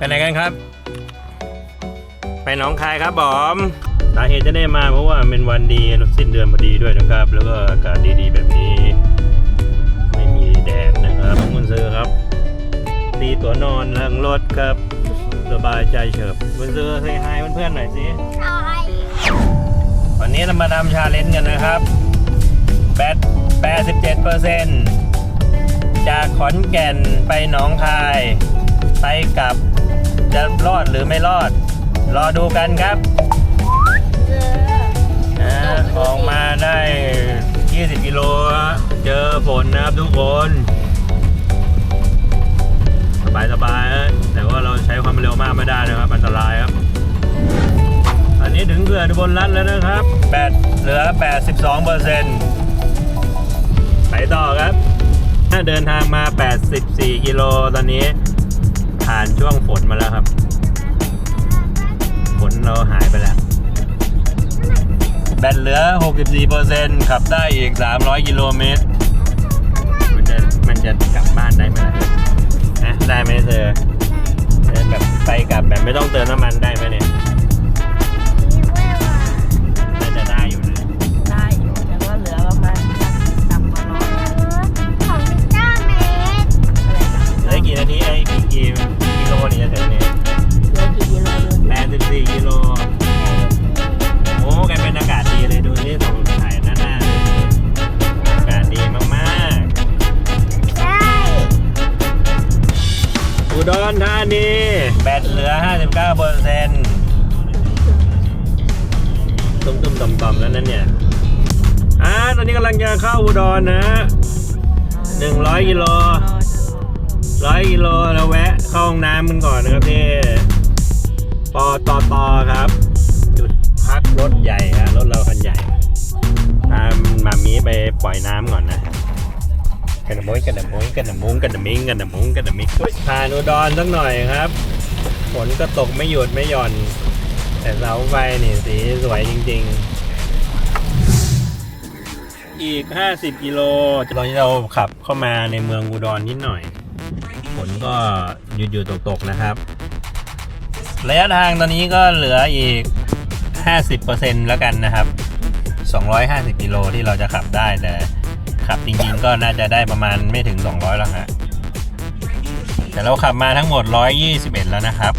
ไปไหนกันครับ ไปหนองคายครับบอมสาเหตุจะได้มาเพราะว่ามันเป็นวันดีสิ้นเดือนพอดีด้วยนะครับ แล้วก็อากาศดีๆแบบนี้ ไม่มีแดดนะครับน้องมุนซื้อครับ ตีตัวนอนหลังรถครับ สบายใจเฉิบมุนซื้อเฮ้ยไฮเพื่อนๆหน่อยสิวันนี้เรามาทำชาเลนจ์กันนะครับแบต87เปอร์เซ็นต์จากขอนแก่นไปหนองคาย ไปกลับ จะรอดหรือไม่รอด รอดูกันครับอ่าออกมาได้ 20 กิโลฮะเจอฝนนะครับทุกคน สบายสบายๆฮะแต่ว่าเราใช้ความเร็วมากไม่ได้นะครับ อันตรายครับ อันนี้ถึงเขื่อนอุบนรัฐแล้วนะครับแบตเหลือ 82เปอร์เซ็นต์ไปต่อครับถ้าเดินทางมา 84 กิโลตอนนี้ ผ่านช่วงฝนมาแล้วครับ ฝนเราหายไปแล้ว แบตเหลือ 64เปอร์เซ็นต์ขับได้อีก 300 กิโลเมตร มันจะมันจะกลับบ้านได้ไหมล่ะนะได้ไหมเธอแบบไปกลับแบบไม่ต้องเติมน้ำมันได้ไหมเนี่ย เข้าอุดรนะ100กิโลร้อยกิโลเราแวะเข้าห้องน้ำกันก่อนนะครับที่ปตตครับ จุดพักรถใหญ่ฮะรถเราคันใหญ่ตามมามีไปปล่อยน้ำก่อนนะกันดมุ้ยกันดมุ้ยกันดมุ้งกันดมิงกันดมุ้งกันดมิงผ่านอุดรสักหน่อยครับฝนก็ตกไม่หยุดไม่หย่อน แต่เสาไฟนี่สีสวยจริง ๆ อีก 50 กิโลตอนนี้เราขับเข้ามาในเมืองอุดรนิดหน่อยฝนก็หยุดหยุดตกตกๆนะครับ ระยะทางตอนนี้ก็เหลืออีก 50%แล้วกันนะครับ 250 กิโลที่เราจะขับได้แต่ขับจริงๆก็น่าจะได้ประมาณไม่ถึง 200 แล้วฮะแต่เราขับมาทั้งหมด 121 แล้วนะครับ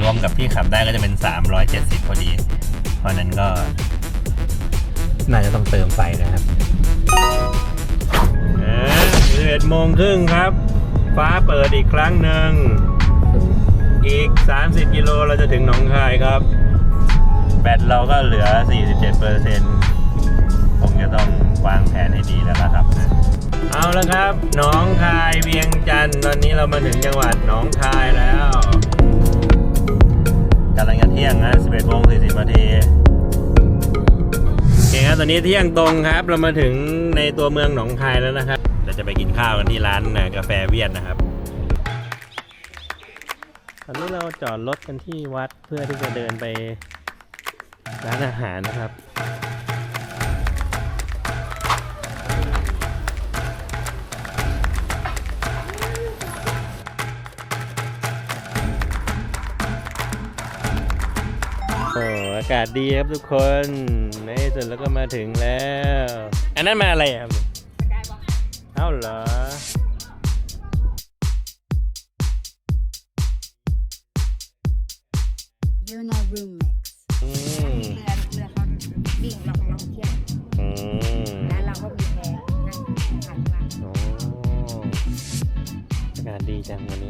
รวมกับที่ขับได้ก็จะเป็น 370 พอดี เพราะนั้นก็ น่าจะต้องเติมไฟนะครับ11โมงครึ่งครับ ฟ้าเปิดอีกครั้งหนึ่ง อีก 30 กิโลเราจะถึงหนองคายครับ แบตเราก็เหลือ 47เปอร์เซ็นต์คงจะต้องวางแผนให้ดีแล้วล่ะครับ เอาละครับหนองคายเวียงจันทร์ตอนนี้เรามาถึงจังหวัดหนองคายแล้วกำลังจะเที่ยงนะ11โมง40นาทีโอเครับตอนนี้เที่ยงตรงครับเรามาถึงในตัวเมืองหนองคายแล้วนะครับเราจะไปกินข้าวกันที่ร้านกาแฟเวียดนะครับตอนนี้เราจอดรถกันที่วัดเพื่อที่จะเดินไปร้านอาหารนะครับ โอ้อากาศดีครับทุกคนในที่สุดแล้วก็มาถึงแล้ว อันนั้นมาอะไรอะครับเอ้าเหรอ You're not room mix อืมเรือเรือเขาวิ่งเราของเราเที่ยวอืมแล้วเราก็มีแพนั่งหันมาโอ้อากาศดีจังวันนี้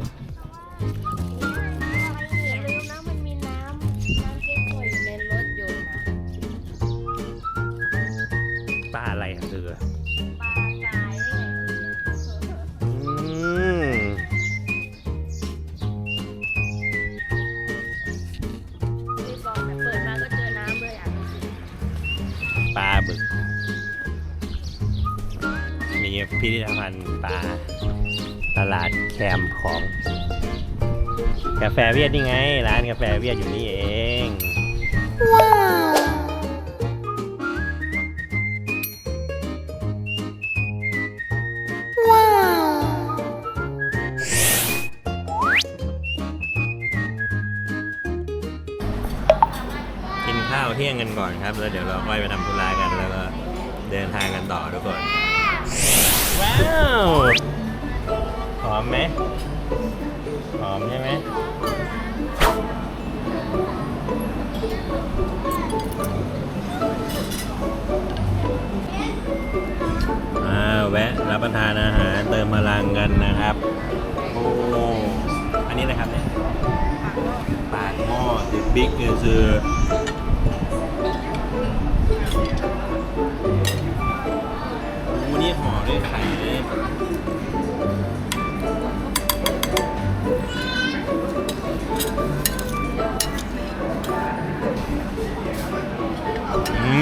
ซมของ กาแฟเวียดนี่ไง ร้านกาแฟเวียดอยู่นี่เองว้าวว้าวกินข้าวเที่ยงกันก่อนครับ แล้วเดี๋ยวเราค่อยไปทำธุระกันแล้วก็เดินทางกันต่อทุกคน ว้าว มไหมหอมใช่ไหมอ่าแวะรับประทานอาหารเติมพลังกันนะครับ โอ้ อันนี้นะครับเนี่ยปากหม้อดิบิ๊กคืออูนี่ห่อด้วยไข่เลย ม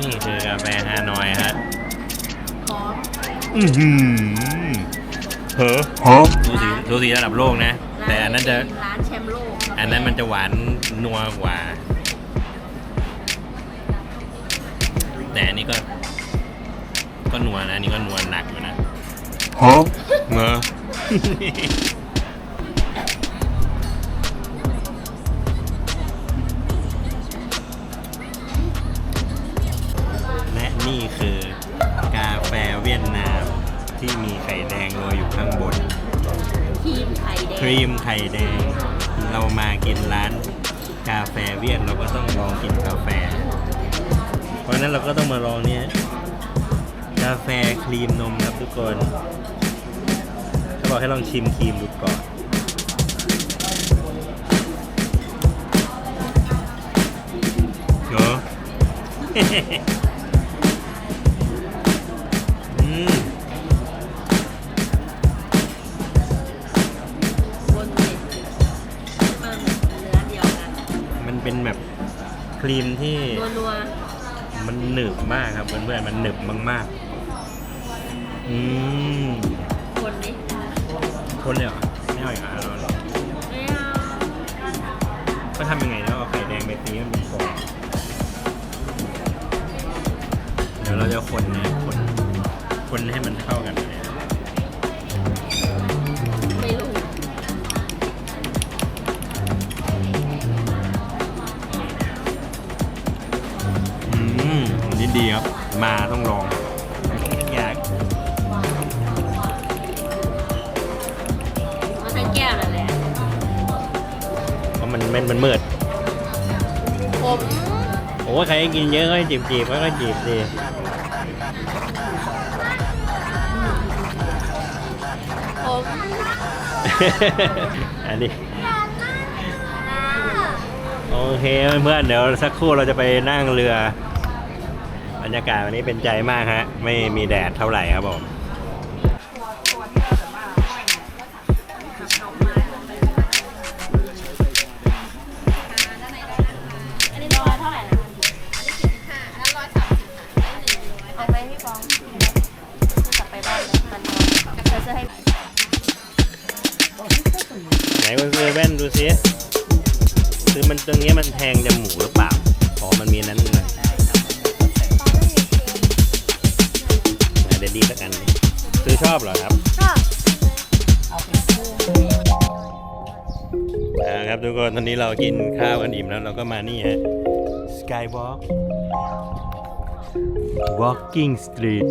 นี่คือกาแฟฮานอยฮะหอมอือหือเฮ้อฮะดูสีดูสีระดับโลกนะ แต่อันนั้นจะร้านแชมป์โลกอันนั้นมันจะหวานนัวกว่า แต่อันนี้ก็ ก็นัวนะอันนี้ก็นัวหนักอยู่นะฮะเงอและ รีมไข่แดง เรามากินร้านกาแฟเวียดเราก็ต้องลองกินกาแฟ เพราะนั้นเราก็ต้องมาลองเนี่ยกาแฟครีมนมครับทุกคนเขาบอกให้ลองชิมครีมดูก่อนเหรออ ครีมที่นัวมันหนึบมากครับเพื่อนๆมันหนึบมากๆอืมๆคนนี้คนเลยเหรอไม่เอาอีกเหรอเราเราไม่เอาก็ทำยังไงแล้วเอาไข่แดงไปตีให้มันเป็นฟองเดี๋ยวเราจะคนนะคนคนให้มันเข้ากันเล ดีครับ มาต้องลองอยากมาทั้งแก้วนั่นแหละเพราะมันมันมันมืดผมโอ้ใครกินเยอะก็จีบจีบก็จีบดิผมอันนี้โอเคเพื่อนๆเดี๋ยวสักครู่เราจะไปนั่งเรือบ รยากาศวันนี้เป็นใจมากฮะ ไม่มีแดดเท่าไหร่ครับผม เราก็มานี่ฮะ Skywalk Walking Street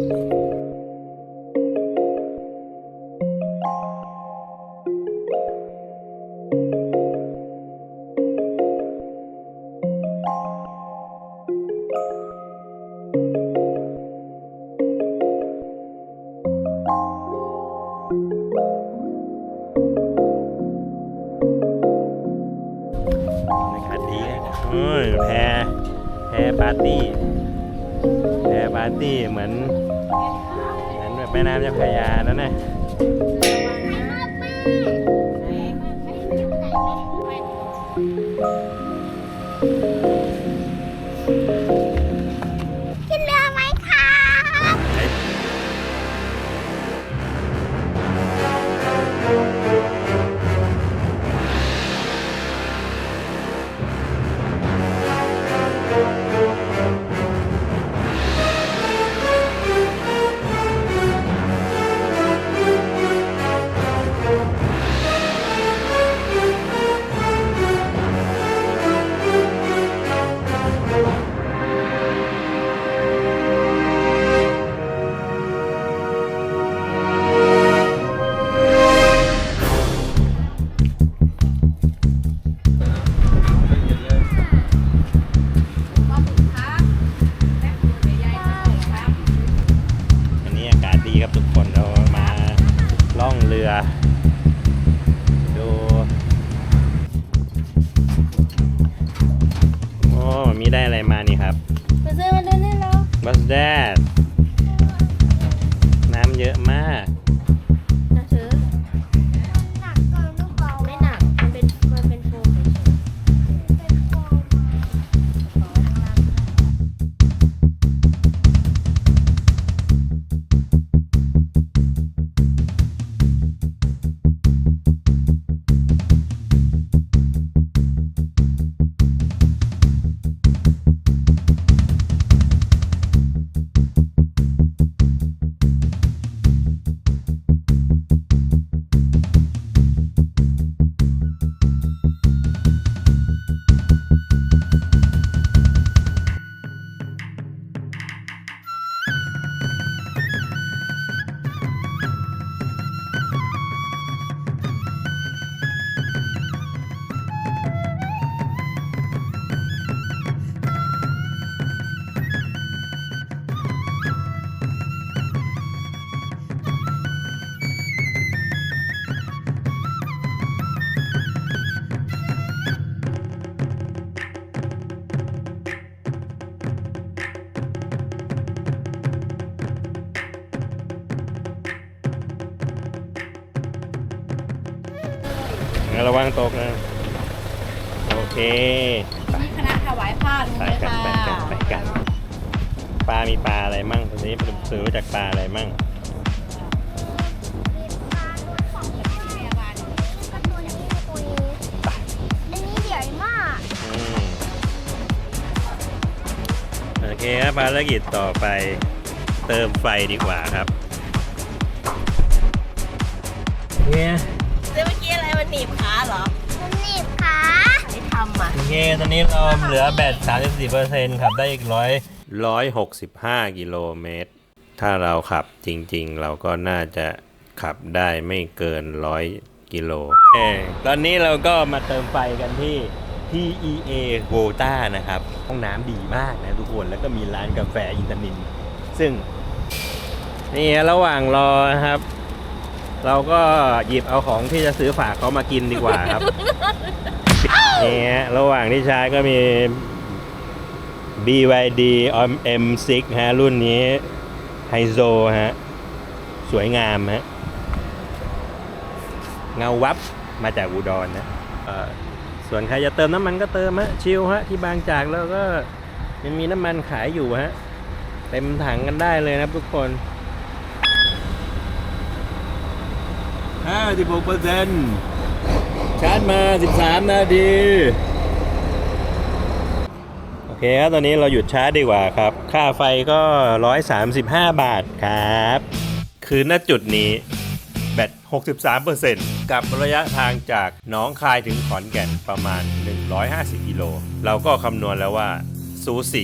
ระวังตกนะ โอเค นี่คณะถวายผ้าตรงไปนี้กันค่ะไปกันไปกัน ปลา มีปลาอะไรมั่งตอนนี้ซื้อมาจากปลาอะไรมั่งก็ตัวนี้คุยอันนี้ใหญ่มากอืมโอเคครับภารกิจต่อไปเติมไฟดีกว่าครับเนี่ยซื้อเมื่อกี้อะไรมันหนีบขาเหรอมันหนีบขาไม่ทำอะโอเคตอนนี้เราเหลือแบต34%ขับได้อีกร้อยร้อยหกสิบห้ากิโลเมตร ถ้าเราขับจริง ๆ เราก็น่าจะขับได้ไม่เกินร้อยกิโลเออตอนนี้เราก็มาเติมไฟกันที่ TEA v o t a นะครับ ห้องน้ำดีมากนะทุกคน แล้วก็มีร้านกาแฟอินทนิน ซึ่ง นี่ระหว่างรอนะครับ เราก็หยิบเอาของที่จะซื้อฝากเขามากินดีกว่าครับนี่ฮะระหว่างที่ใช้ก็มี BYD M6 ฮะ รุ่นนี้ไฮโซฮะ สวยงามฮะ เงาวับมาจากอุดรนะเอ่อส่วนใครจะเติมน้ำมันก็เติมฮะ ชิลฮะ ที่บางจากแล้วก็ยังมีน้ำมันขายอยู่ฮะ เต็มถังกันได้เลยนะครับทุกคน 56เปอร์เซ็นต์ชาร์จมา 13 นาที โอเคครับตอนนี้เราหยุดชาร์จดีกว่าครับ ค่าไฟก็ 135 บาทครับ คือณจุดนี้ แบต 63%กับระยะทางจากหน้องคายถึงขอนแก่นประมาณ 150 กิโล เราก็คำนวณแล้วว่า สูสี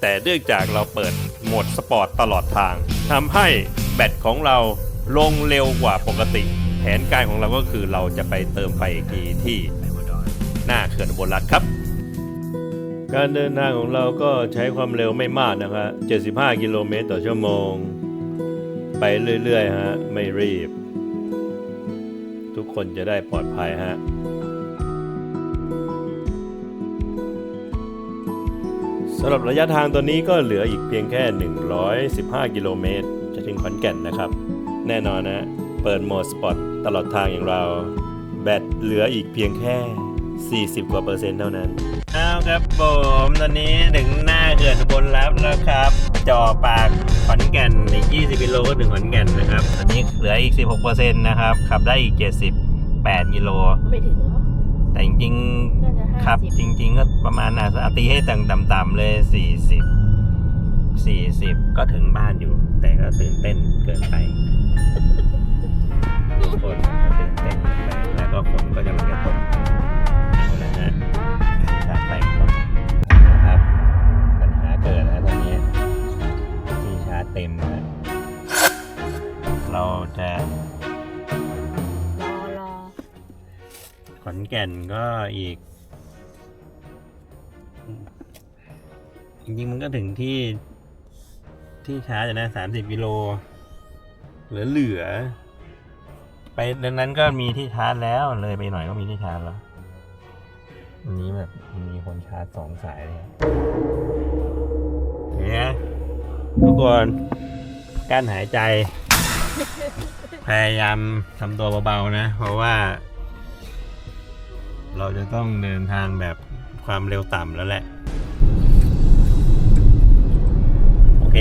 แต่เนื่องจากเราเปิดโหมดสปอร์ตตลอดทางทำให้แบตของเรา ลงเร็วกว่าปกติ แผนการของเราก็คือเราจะไปเติมไฟอีกทีที่หน้าเขื่อนอุบลรัฐครับ การเดินทางของเราก็ใช้ความเร็วไม่มากนะครับ 75 กิโลเมตรต่อชั่วโมง ไปเรื่อยๆฮะ ไม่รีบ ทุกคนจะได้ปลอดภัยฮะสำหรับระยะทางตัวนี้ก็เหลืออีกเพียงแค่ 115 กิโลเมตร จะถึงขอนแก่นนะครับ แน่นอนนะ เปิดโหมดสปอร์ตตลอดทางอย่างเรา แบตเหลืออีกเพียงแค่ 40 กว่าเปอร์เซ็นต์เท่านั้นอ้าวครับผมตอนนี้ถึงหน้าเขื่อนอุบนรับแล้วครับ จ่อปากขอนแก่นอีก 20กิโลก็ถึงขอนแก่นนะครับ ตอนนี้เหลืออีก 16เปอร์เซ็นต์นะครับ ขับได้อีก 78กิโล ไม่ถึงแล้วแต่จริงๆน่าจะห้าครับสิบจริง ๆ ก็ประมาณอะเอาตีให้ต่ำๆเลย 40 40 ก็ถึงบ้านอยู่แต่ ก็ตื่นเต้นเกินไปทุกคนตื่นเต้นเกินไปแล้วก็ฝนก็จะมันจะตกเอาละฮะชาร์จไฟก่อนนะครับปัญหาเกิดแล้วตอนนี้ที่ชาร์จเต็มนะเราจะรอรอขอนแก่นก็อีก จริงๆมันก็ถึงที่ ที่ชาร์จนะสามสิบกิโลเหลือเหลือ ไปดังนั้นก็มีที่ชาร์จแล้วเลยไปหน่อยก็มีที่ชาร์จแล้ววันนี้แบบมีคนชาร์จสองสายเลยเนี่ยทุกคนกั้นหายใจ พยายามทำตัวเบาๆนะ เพราะว่า เราจะต้องเดินทางแบบความเร็วต่ำแล้วแหละ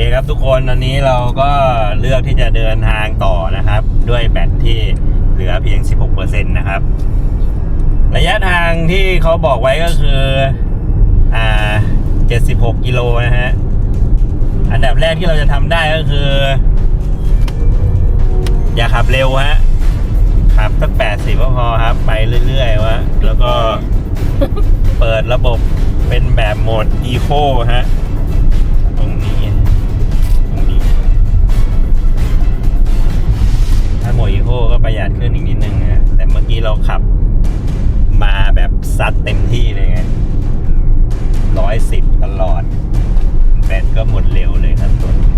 คครับทุกคนตอนนี้เราก็เลือกที่จะเดินทางต่อนะครับ ด้วยแบตที่เหลือเพียง 16%นะครับ ระยะทางที่เขาบอกไว้ก็คือ อ่า 76 กิโลนะฮะ อันดับแรกที่เราจะทำได้ก็คือ อย่าขับเร็วฮะ ขับสัก 80 ก็พอครับ ไปเรื่อยๆวะแล้วก็เปิดระบบเป็นแบบโหมด Eco ฮะ ถ้าโหมด Eco ก็ประหยัดขึ้นอีกนิดนึงนะแต่เมื่อกี้เราขับมาแบบซัดเต็มที่เลยไงร้อยสิบตลอด แบตก็หมดเร็วเลยครับตัวนี้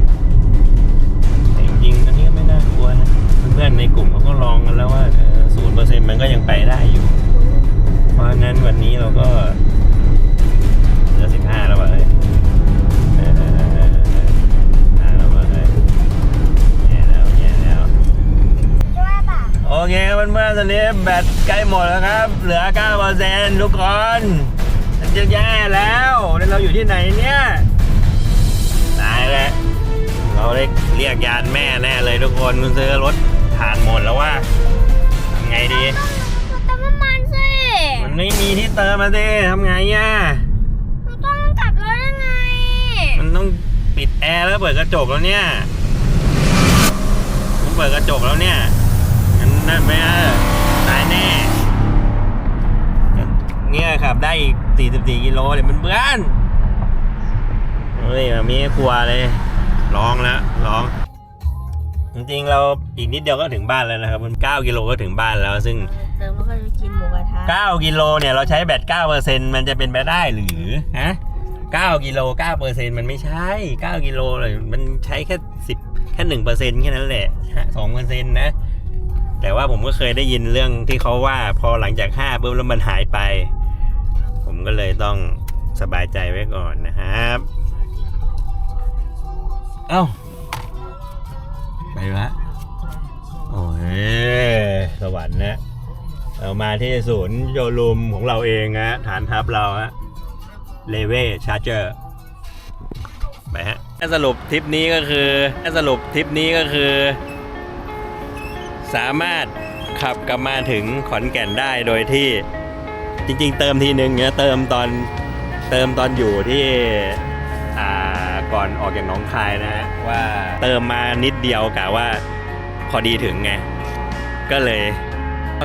แต่จริงๆอันนี้ก็ไม่น่ากลัวนะ เพื่อนๆในกลุ่มเขาก็ลองกันแล้วว่าศูนย์เปอร์เซ็นต์มันก็ยังไปได้อยู่ เพราะฉะนั้นวันนี้เราก็เหลือสิบห้าแล้วว่ะ โอเคเพื่อนๆตอนนี้แบตใกล้หมดแล้วครับ เหลือ9%ทุกคนมันจะแย่แล้วแล้วเราอยู่ที่ไหนเนี่ยตายแล้วเราได้เรียกยานแม่แน่เลยทุกคนคุณซื้อรถผ่านหมดแล้วว่าทำไงดี เติมน้ำมันสิมันไม่มีที่เติมมาสิทำไงอะเราต้องกลับรถยังไง มันต้องปิดแอร์แล้วเปิดกระจกแล้วเนี่ยผมเปิดกระจกแล้วเนี่ยงั้ นนั่นไม่ได้ตายแน่ เนี่ยขับได้อีก 44 กิโลเลยมันเบื่อนเฮ้ยมามีกลัวเลย ร้องแล้วร้อง จริงๆ เราอีกนิดเดียวก็ถึงบ้านแล้วนะครับมัน9กิโลก็ถึงบ้านแล้ว ซึ่งเติมแล้วก็จะกินหมูกระทะ9กิโลเนี่ยเราใช้แบต9%มันจะเป็นไปได้หรือฮะ9กิโล9%มันไม่ใช่ 9 กิโลเลยมันใช้แค่ 10 แค่1%แค่นั้นแหละ2%นะ แต่ว่าผมก็เคยได้ยินเรื่องที่เขาว่าพอหลังจาก5ปุ๊บแล้วมันหายไป ผมก็เลยต้องสบายใจไว้ก่อนนะครับ เอ้า ไปละโอ้ยสวรรค์นะเรามาที่ศูนย์โยรูมของเราเองฮะฐานทัพเราฮะเลเวชาร์เจอร์ไปฮะสรุปทริปนี้ก็คือสรุปทริปนี้ก็คือ สามารถขับกลับมาถึงขอนแก่นได้โดยที่จริง ๆ เติมทีนึงเนี่ยเติมตอนเติมตอนอยู่ที่อ่าก่อนออกจากหนองคายนะฮะว่าเติมมานิดเดียวกะว่าพอดีถึงไงก็เลย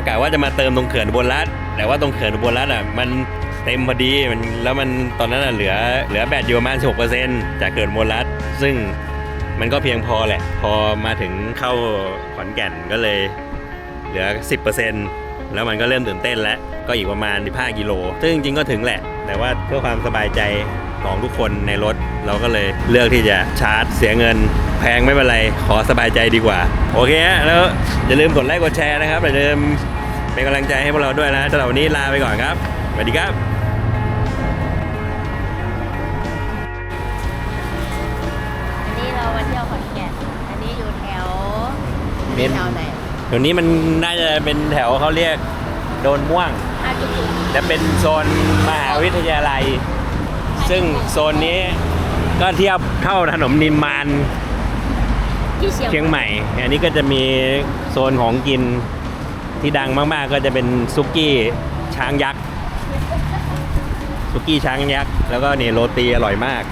กะว่าจะมาเติมตรงเขื่อนบนรัฐแต่ว่าตรงเขื่อนบลรัฐอะมันเต็มพอดีมันแล้วมันตอนนั้นอะเหลือเหลือแบตอยู่ประมาณ6%จากเขื่อนบลรัฐซึ่ง มันก็เพียงพอแหละ พอมาถึงเข้าขอนแก่นก็เลยเหลือ 10%แล้วมันก็เริ่มตื่นเต้นแล้ว ก็อีกประมาณ 15 กิโล ซึ่งจริงๆก็ถึงแหละ แต่ว่าเพื่อความสบายใจของทุกคนในรถ เราก็เลยเลือกที่จะชาร์จเสียเงิน แพงไม่เป็นไร ขอสบายใจดีกว่า โอเคฮะแล้วอย่าลืมกดไลค์กดแชร์นะครับอย่าลืมเป็นกำลังใจให้พวกเราด้วยนะสำหรับวันนี้ลาไปก่อนครับสวัสดีครับ เป็นแถวไหนเดี๋ยวนี้มันน่าจะเป็นแถวเขาเรียกโดนม่วง อาจุกุจะเป็นโซนมหาวิทยาลัย ซึ่งโซนนี้ก็เทียบเท่าถนนนิมมานที่เชียงเชียงใหม่ อันนี้ก็จะมีโซนของกินที่ดังมากๆ ก็จะเป็นซุกี้ช้างยักษ์ซุกี้ช้างยักษ์แล้วก็นี่โรตีอร่อยมาก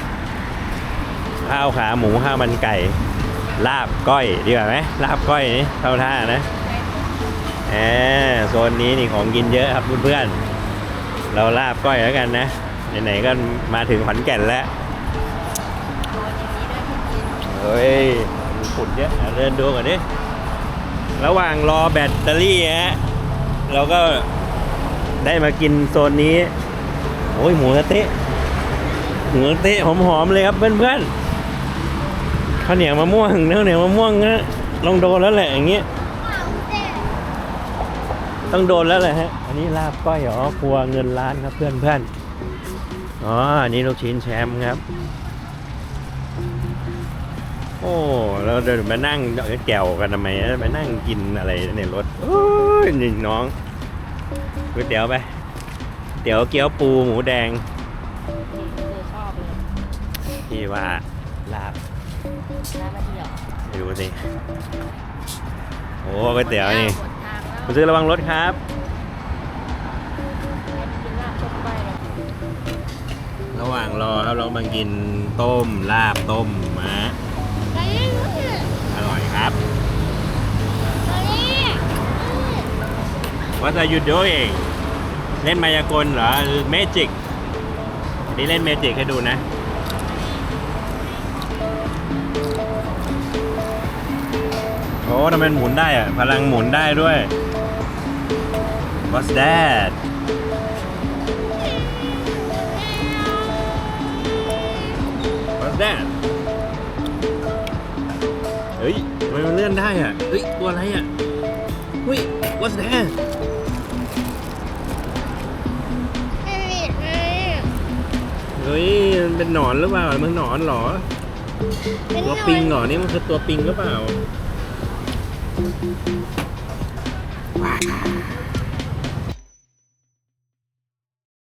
ข้าวขาหมูข้าวมันไก่ ลาบก้อยดีกว่าไหมลาบก้อยนี่เท่าท่านะแหมโซนนี้นี่ของกินเยอะครับเพื่อนๆเราลาบก้อยแล้วกันนะไหนๆก็มาถึงขอนแก่นแล้วโอ้ยที่กินเฮ้ยฝุ่นเยอะอะเดินดูก่อนดิระหว่างรอแบตเตอรี่ฮะเราก็ได้มากินโซนนี้โอ้ยหมูสะเต๊ะหมูสะเต๊ะหอมๆเลยครับเพื่อนๆ ข้าวเหนียวมะม่วงข้าวเหนียวมะม่วงนะลองโดนแล้วแหละอย่างเงี้ยต้องโดนแล้วเลยฮะ อันนี้ลาบก้อยเหรอครัวเงินล้านครับเพื่อนเพื่อนๆอ๋ออันนี้ลูกชิ้นแชมป์ครับ โอ้เราเดินมานั่งแก้วกันทำไมนะมานั่งกินอะไรในรถโอ้ยนี่น้องก๋วยเตี๋ยวไปเตี๋ยวเกี๊ยวปูหมูแดงนี่คือชอบเลยที่ว่าลาบ ร้านมาเที่ยวดูสิโอ้ก๋วยเตี๋ยวนี่หมดทางแล้วคุณซื้อระวังรถครับกินลาบต้มไปเลยระหว่างรอครับเรามากินต้มลาบต้มมะอร่อยครับ What are you doing เล่นมายากลเหรอเมจิกนี่เล่นเมจิกให้ดูนะ ทำไมมันหมุนได้อะพลังหมุนได้ด้วย What's that What's that เฮ้ยทำไมมันเลื่อนได้อะ เฮ้ย ตัวอะไรอะเฮ้ย What's that เฮ้ย มันเป็นหนอนหรือเปล่ามันหนอนหรอ ตัวปิงเหรอ นี่มันคือตัวปิงหรือเปล่า Thank you.